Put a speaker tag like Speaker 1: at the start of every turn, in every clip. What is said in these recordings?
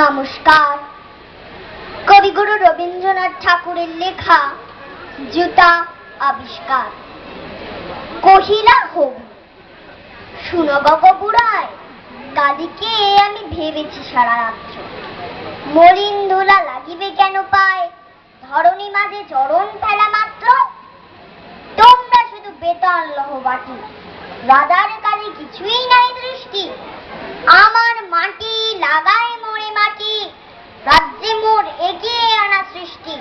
Speaker 1: নমস্কার। কবিগুরু রবীন্দ্রনাথ ঠাকুরের লেখা জুতা আবিষ্কার। কহিলা হবু, শুনো বুড়ায় কালিকে আমি ভেবেছি সারা রাত্র। মলিন ধুলা লাগিবে কেন পায়, ধরণী মাঝে চরণ ফেলা মাত্র। তোমরা শুধু বেতন লহ বাটি রাজার কাজে কিছুই নাই দৃষ্টি। আমার মাটি লাগায় মোরে মাটি, রাজ্যে মোর এগিয়ে আনা সৃষ্টি।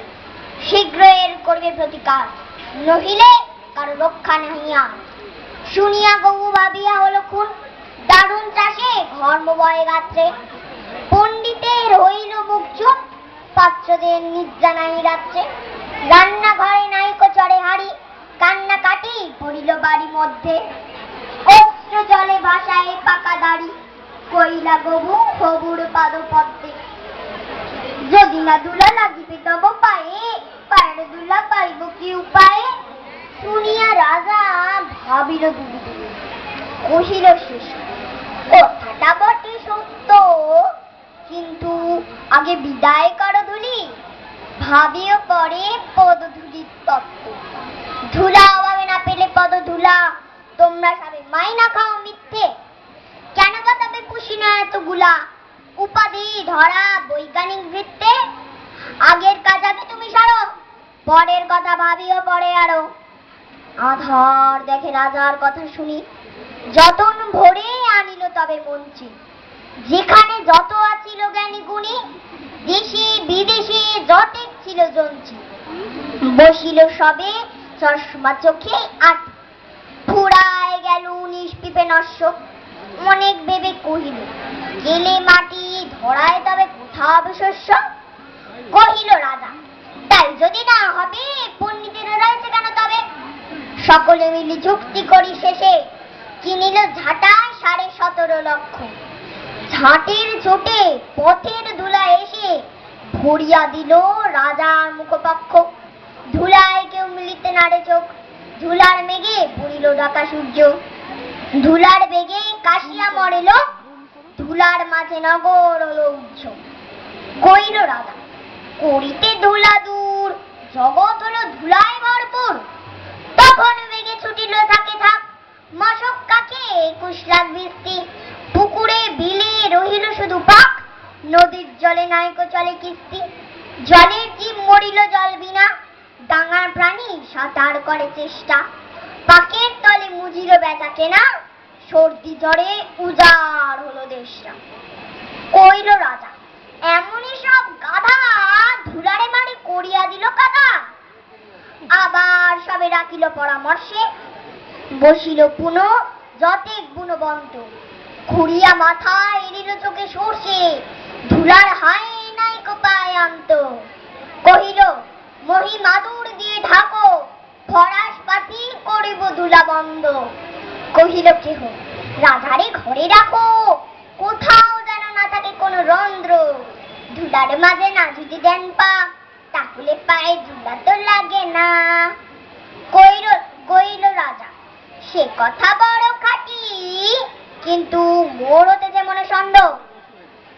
Speaker 1: শীঘ্র এর করবে প্রতিকার, নহিলে কারও রক্ষা নাহিয়া শুনিয়া গৌ ভাবিয়া হলো খুন, দারুণ চাষে ঘর্ম বয়ে গাত্রে। পণ্ডিতের হইল মুখ চুপ পাত্রদের নিদ্রা নাই রাত্রে। রান্নাঘরে নাইকো চড়ে হাড়ি, কান্না কাটি পড়িল বাড়ি মধ্যে। অস্ত্র জলে ভাসায় পাকা দাড়ি। কইলা গবু, হবুর পাদ পদ্মে যদি না দুলা লাগিবে, তব পায়ে, পায়ের দুলা পাইব কি উপায়ে? শুনিয়া রাজা ভাবিল দুলি কহিল শেষ কথাটা বটে সত্য, কিন্তু আগে বিদায় করো ধুলি ভাবিও পরে পদধূলির তত্ত্ব। ধুলা অভাবে না পেলে পদ ধুলা তোমরা সবে মাইনা খাও মিথ্যে। না এতগুলা উপাধি ধরা বৈজ্ঞানিক আগের কাজ আগে তুমি সারো, পরের কথা ভাবিও পরে আরও। দেখে রাজার কথা শুনি, যতন ভরে আনিল তবে যেখানে যত আছিল জ্ঞানী গুণী, দেশি বিদেশি যতেক ছিল জঞ্চি। বসিল সবে চশমা চোখে আট। ফুরায় গেল নিষ্পিপে নস্য অনেক ভেবে কহিল, গেলে মাটি ধরায় তবে কোথা হবে শস্য কহিল রাজা, তাই যদি না হবে, পণ্ডিতের রয়েছে কেন তবে? সকলে মিলে যুক্তি করি শেষে কিনিল ঝাঁটায় সাড়ে সতেরো লক্ষ। ঝাঁটের চোটে পথের ধুলা এসে ভরিয়া দিল রাজার মুখপক্ষ। ধুলায় কেউ মিলিতে নাড়ে চোখ, ধুলার মেঘে পুরিল ডাকা সূর্য। ধুলার বেগে কাশিয়া মরে লোক ধুলার মাঝে নগর হলো উচ্চ কইল রাজা, করিতে ধুলা দূর, জগৎ হলো ধুলায় ভরপুর। তখন বেগে ছুটিল, থাকে থাক, মশক কাকে একুশ লাখ বৃষ্টি। পুকুরে বিলে রহিল শুধু পাক, নদীর জলে নায়ক চলে কিস্তি। জলের জীব মরিল জল বিনা, ডাঙার প্রাণী সাঁতার করে চেষ্টা। পাকের তলে মুজিল বেচা কেনা, সর্দি জ্বরে উজাড় হলো দেশটা। কইল রাজা, এমনই সব গাধা ধুলারে মারে করিয়া দিল কাদা। আবার সবে রাখিল পরামর্শে, বসিল পুন যতেক গুণবন্ত। খুঁড়িয়া মাথা এড়িল চোখে সর্ষে, ধুলার হায় নাই কোপায় আন্ত। কহিল মহি মাদুর দিয়ে ঢাকো করিব বন্ধ। কহিল, কেহ? রাধারে ঘরে রাখো। কোথাও যেন না থাকে কোনো রন্ধ্র। ধুলার মাঝে না যদি দেন পা, তাহলে পায়ে ধুলা তো লাগে না। কইল কইল রাজা, সে কথা বড় খাটি, কিন্তু মোর হতে যে মনে সন্দেহ,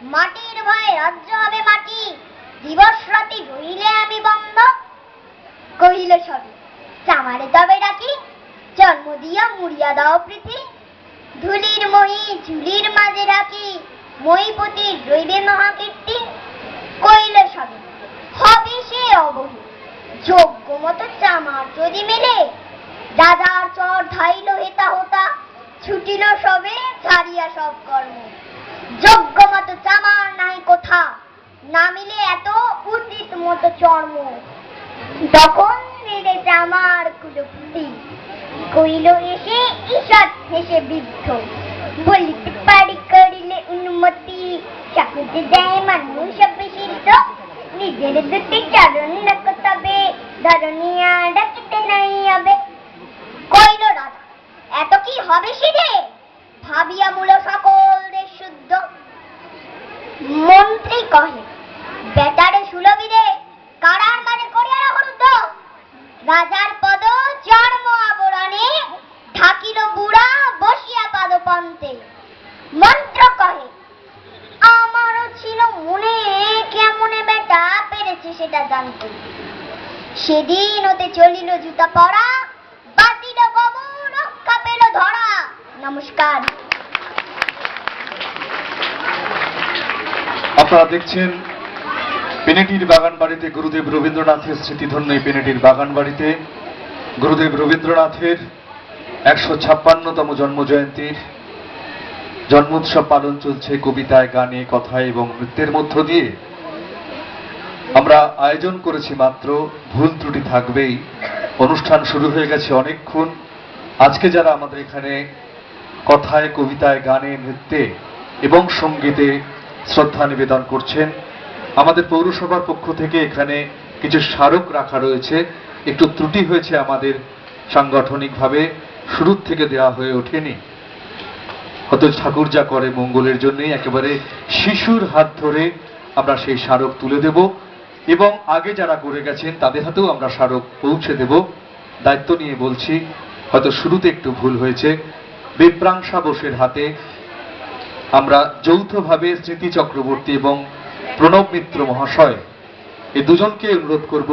Speaker 1: মাটির ভয়ে রাজ্য হবে মাটি, দিবস রাতি রইলে আমি বন্ধ। কহিল সবে, চামারে তবে জন্ম দিয়া মুড়িয়া দাও প্রীতি। ধুলির মহি ঝুলির মাঝে রাখি, মহিপতি রইবে মহাকীর্তি। কইল সবে হবে সে অবহি। যোগ্য মতো চামার যদি মেলে, দাদার চর ধাইল হেতা হোতা। ছুটিল সবে, ছাড়িয়া সব কর্ম। যোগ্য মতো চামার নাই কোথা, না মিলে এত উচিত মতো চর্ম। তখন কইল এসে হেসে বৃদ্ধ। বলিতে পারি করিলে দেয় মানুষ নিজের দুটি চরণ তবে। ডাকিতে নাই হবে কইল এত কি হবে সিধে ভাবিয়া মূল সকল দেশ শুদ্ধ। মন্ত্রী কহে, বেটারে সুলভিদে রাজার পদ চর্ম আবরণে থাকিল বুড়া বসিয়া পাদ পাদপন্তে মন্ত্র কহে, আমারও ছিল মনে কেমন বেটা, পেরেছে সেটা জানতে। সেদিন ওতে চলিল জুতা পরা বাতিল গমন রক্ষা পেল ধরা। নমস্কার।
Speaker 2: আপনারা দেখছেন পেনেটির বাগান বাড়িতে গুরুদেব রবীন্দ্রনাথের স্মৃতিধন্য এই পেনেটির বাগান বাড়িতে গুরুদেব রবীন্দ্রনাথের একশো ছাপ্পান্নতম জন্মজয়ন্তীর জন্মোৎসব পালন চলছে কবিতায়, গানে, কথায় এবং নৃত্যের মধ্য দিয়ে। আমরা আয়োজন করেছি মাত্র, ভুল ত্রুটি থাকবেই। অনুষ্ঠান শুরু হয়ে গেছে অনেকক্ষণ। আজকে যারা আমাদের এখানে কথায়, কবিতায়, গানে, নৃত্যে এবং সঙ্গীতে শ্রদ্ধা নিবেদন করছেন আমাদের পৌরসভার পক্ষ থেকে এখানে কিছু স্মারক রাখা রয়েছে। একটু ত্রুটি হয়েছে আমাদের সাংগঠনিকভাবে, শুরুর থেকে দেওয়া হয়ে ওঠেনি। হয়তো ঠাকুর যা করে মঙ্গলের জন্যই একেবারে শিশুর হাত ধরে আমরা সেই স্মারক তুলে দেব এবং আগে যারা করে গেছেন তাদের হাতেও আমরা স্মারক পৌঁছে দেব। দায়িত্ব নিয়ে বলছি, হয়তো শুরুতে একটু ভুল হয়েছে। বিপ্রাংশা বোসের হাতে আমরা যৌথভাবে স্মৃতি চক্রবর্তী এবং প্রণব মিত্র মহাশয় এই দুজনকে অনুরোধ করব,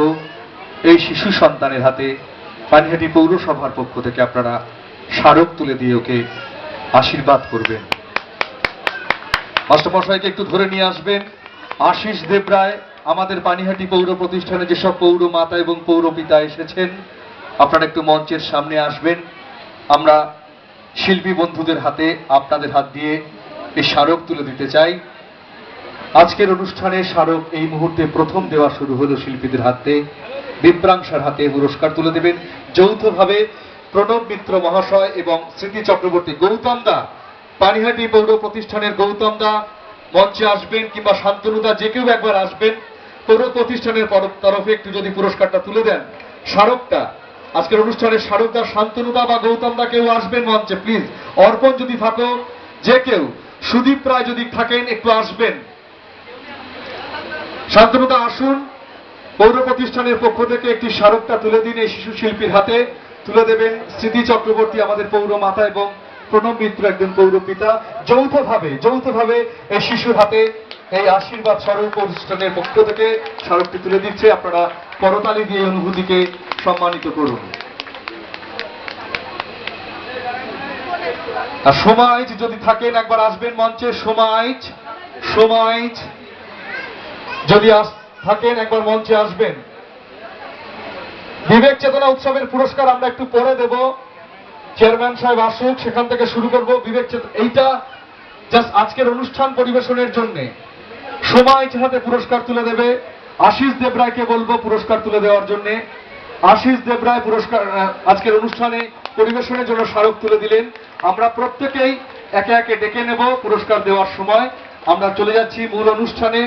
Speaker 2: এই শিশু সন্তানের হাতে পানিহাটি পৌরসভার পক্ষ থেকে আপনারা স্মারক তুলে দিয়ে ওকে আশীর্বাদ করবেন। মাস্টারমশাইকে একটু ধরে নিয়ে আসবেন। আশিস দেবরায় আমাদের পানিহাটি পৌর প্রতিষ্ঠানে যেসব পৌর মাতা এবং পৌর পিতা এসেছেন, আপনারা একটু মঞ্চের সামনে আসবেন। আমরা শিল্পী বন্ধুদের হাতে আপনাদের হাত দিয়ে এই স্মারক তুলে দিতে চাই। আজকের অনুষ্ঠানে স্মারক এই মুহূর্তে প্রথম দেওয়া শুরু হলো শিল্পীদের হাতে। বিপ্রাংশার হাতে পুরস্কার তুলে দেবেন যৌথভাবে প্রণব মিত্র মহাশয় এবং স্মৃতি চক্রবর্তী গৌতম দা। পানিহাটি পৌর প্রতিষ্ঠানের গৌতম দা মঞ্চে আসবেন কিংবা শান্তনুদা যে কেউ একবার আসবেন। পৌর প্রতিষ্ঠানের পর- তরফে একটু যদি পুরস্কারটা তুলে দেন। স্মারকটা। আজকের অনুষ্ঠানে স্মারকদা শান্তনুদা বা গৌতম দা কেউ আসবেন মঞ্চে। প্লিজ, অর্পণ যদি থাকো, যে কেউ। সুদীপ রায় যদি থাকেন, একটু আসবেন। শান্তনুদা আসুন পৌর প্রতিষ্ঠানের পক্ষ থেকে একটি স্মারকটা তুলে দিন এই শিশু শিল্পীর হাতে। তুলে দেবেন স্মৃতি চক্রবর্তী, আমাদের পৌর মাতা এবং প্রণব মিত্র একজন পৌর পিতা। যৌথভাবে যৌথভাবে এই শিশুর হাতে এই আশীর্বাদ স্বরূপ প্রতিষ্ঠানের পক্ষ থেকে স্মারকটি তুলে দিচ্ছে। আপনারা করতালি দিয়ে অনুভূতিকে সম্মানিত করুন। আর সমাজ যদি থাকেন, একবার আসবেন মঞ্চে। সমাজ সমাজ যদি থাকেন, একবার মঞ্চে আসবেন। বিবেক চেতনা উৎসবের পুরস্কার আমরা একটু পরে দেব। চেয়ারম্যান সাহেব আসুক, সেখান থেকে শুরু করব। বিবেক এইটা জাস্ট আজকের অনুষ্ঠান পরিবেশনের জন্য। সময় হাতে পুরস্কার তুলে দেবে, আশিস দেবরায়কে বলব পুরস্কার তুলে দেওয়ার জন্য। আশিস দেবরায় পুরস্কার আজকের অনুষ্ঠানে পরিবেশনের জন্য স্মারক তুলে দিলেন। আমরা প্রত্যেকেই একে একে ডেকে নেব পুরস্কার দেওয়ার সময়। আমরা চলে যাচ্ছি মূল অনুষ্ঠানে।